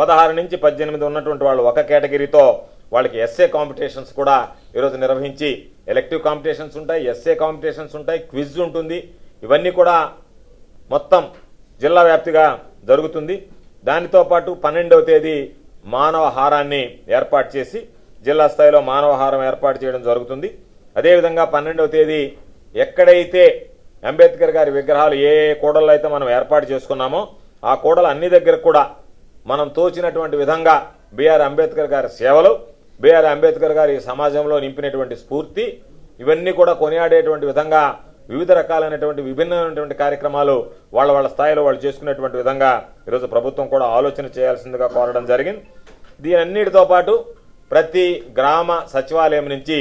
పదహారు నుంచి పద్దెనిమిది ఉన్నటువంటి వాళ్ళు ఒక కేటగిరీతో వాళ్ళకి ఎస్ఏ కాంపిటీషన్స్ కూడా ఈరోజు నిర్వహించి ఎలక్టివ్ కాంపిటీషన్స్ ఉంటాయి ఎస్ఏ కాంపిటీషన్స్ ఉంటాయి క్విజ్ ఉంటుంది. ఇవన్నీ కూడా మొత్తం జిల్లా వ్యాప్తిగా జరుగుతుంది. దానితో పాటు పన్నెండవ తేదీ మానవ హారాన్ని ఏర్పాటు చేసి జిల్లా స్థాయిలో మానవ హారం ఏర్పాటు చేయడం జరుగుతుంది. అదేవిధంగా పన్నెండవ తేదీ ఎక్కడైతే అంబేద్కర్ గారి విగ్రహాలు ఏ ఏ కూడల్లో అయితే మనం ఏర్పాటు చేసుకున్నామో ఆ కూడలు అన్ని దగ్గర కూడా మనం తోచినటువంటి విధంగా బిఆర్ అంబేద్కర్ గారి సేవలు బిఆర్ అంబేద్కర్ గారి సమాజంలో నింపినటువంటి స్ఫూర్తి ఇవన్నీ కూడా కొనియాడేటువంటి విధంగా వివిధ రకాలైనటువంటి విభిన్నమైనటువంటి కార్యక్రమాలు వాళ్ళ వాళ్ళ స్థాయిలో వాళ్ళు చేసుకునేటువంటి విధంగా ఈరోజు ప్రభుత్వం కూడా ఆలోచన చేయాల్సిందిగా కోరడం జరిగింది. దీని అన్నిటితో పాటు ప్రతి గ్రామ సచివాలయం నుంచి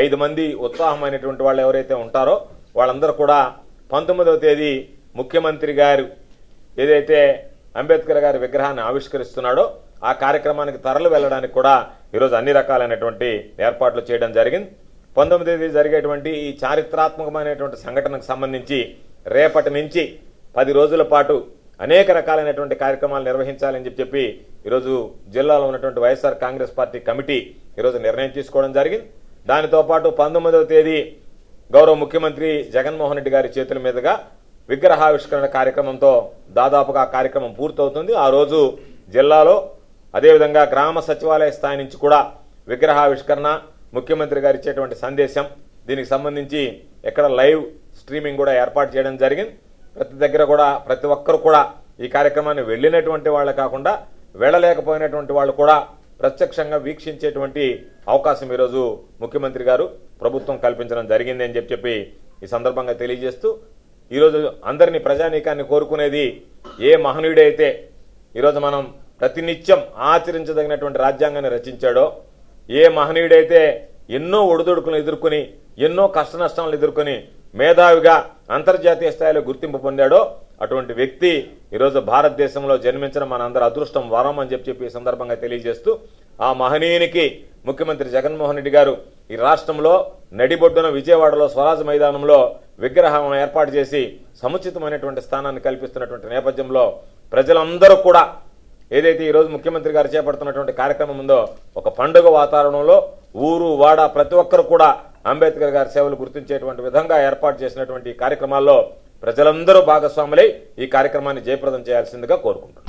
ఐదు మంది ఉత్సాహమైనటువంటి వాళ్ళు ఎవరైతే ఉంటారో వాళ్ళందరూ కూడా పంతొమ్మిదవ తేదీ ముఖ్యమంత్రి గారు ఏదైతే అంబేద్కర్ గారి విగ్రహాన్ని ఆవిష్కరిస్తున్నాడో. ఆ కార్యక్రమానికి తరలి వెళ్ళడానికి కూడా ఈరోజు అన్ని రకాలైనటువంటి ఏర్పాట్లు చేయడం జరిగింది. పంతొమ్మిది తేదీ జరిగేటువంటి ఈ చారిత్రాత్మకమైనటువంటి సంఘటనకు సంబంధించి రేపటి నుంచి పది రోజుల పాటు అనేక రకాలైనటువంటి కార్యక్రమాలు నిర్వహించాలని చెప్పి చెప్పి ఈరోజు జిల్లాలో ఉన్నటువంటి వైఎస్ఆర్ కాంగ్రెస్ పార్టీ కమిటీ ఈరోజు నిర్ణయం తీసుకోవడం జరిగింది. దానితో పాటు పంతొమ్మిదవ తేదీ గౌరవ ముఖ్యమంత్రి జగన్మోహన్ రెడ్డి గారి చేతుల మీదుగా విగ్రహావిష్కరణ కార్యక్రమంతో దాదాపుగా కార్యక్రమం పూర్తవుతుంది. ఆ రోజు జిల్లాలో అదేవిధంగా గ్రామ సచివాలయ స్థాయి నుంచి కూడా విగ్రహావిష్కరణ ముఖ్యమంత్రి గారు ఇచ్చేటువంటి సందేశం దీనికి సంబంధించి ఎక్కడ లైవ్ స్ట్రీమింగ్ కూడా ఏర్పాటు చేయడం జరిగింది. ప్రతి దగ్గర కూడా ప్రతి ఒక్కరు కూడా ఈ కార్యక్రమాన్ని వెళ్ళినటువంటి వాళ్ళు కాకుండా వెళ్ళలేకపోయినటువంటి వాళ్ళు కూడా ప్రత్యక్షంగా వీక్షించేటువంటి అవకాశం ఈరోజు ముఖ్యమంత్రి గారు ప్రభుత్వం కల్పించడం జరిగింది అని చెప్పి చెప్పి ఈ సందర్భంగా తెలియజేస్తూ ఈరోజు అందరినీ ప్రజానీకాన్ని కోరుకునేది ఏ మహనీయుడైతే ఈరోజు మనం ప్రతినిత్యం ఆచరించదగినటువంటి రాజ్యాంగాన్ని రచించాడో ఏ మహనీయుడైతే ఎన్నో ఒడిదొడుకులను ఎదుర్కొని ఎన్నో కష్ట నష్టాలను ఎదుర్కొని మేధావిగా అంతర్జాతీయ స్థాయిలో గుర్తింపు పొందాడో అటువంటి వ్యక్తి ఈరోజు భారతదేశంలో జన్మించడం మనందరి అదృష్టం వరం అని చెప్పి చెప్పి ఈ సందర్భంగా తెలియజేస్తూ ఆ మహనీయునికి ముఖ్యమంత్రి జగన్మోహన్ రెడ్డి గారు ఈ రాష్ట్రంలో నడిబొడ్డున విజయవాడలో స్వరాజ్ మైదానంలో విగ్రహం ఏర్పాటు చేసి సముచితమైనటువంటి స్థానాన్ని కల్పిస్తున్నటువంటి నేపథ్యంలో ప్రజలందరూ కూడా ఏదైతే ఈరోజు ముఖ్యమంత్రి గారు చేపడుతున్నటువంటి కార్యక్రమం ఉందో ఒక పండుగ వాతావరణంలో ఊరు వాడ ప్రతి ఒక్కరు కూడా అంబేద్కర్ గారి సేవలు గుర్తించేటువంటి విధంగా ఏర్పాటు చేసినటువంటి కార్యక్రమాల్లో ప్రజలందరూ భాగస్వాములై ఈ కార్యక్రమాన్ని జయప్రదం చేయాల్సిందిగా కోరుకుంటున్నారు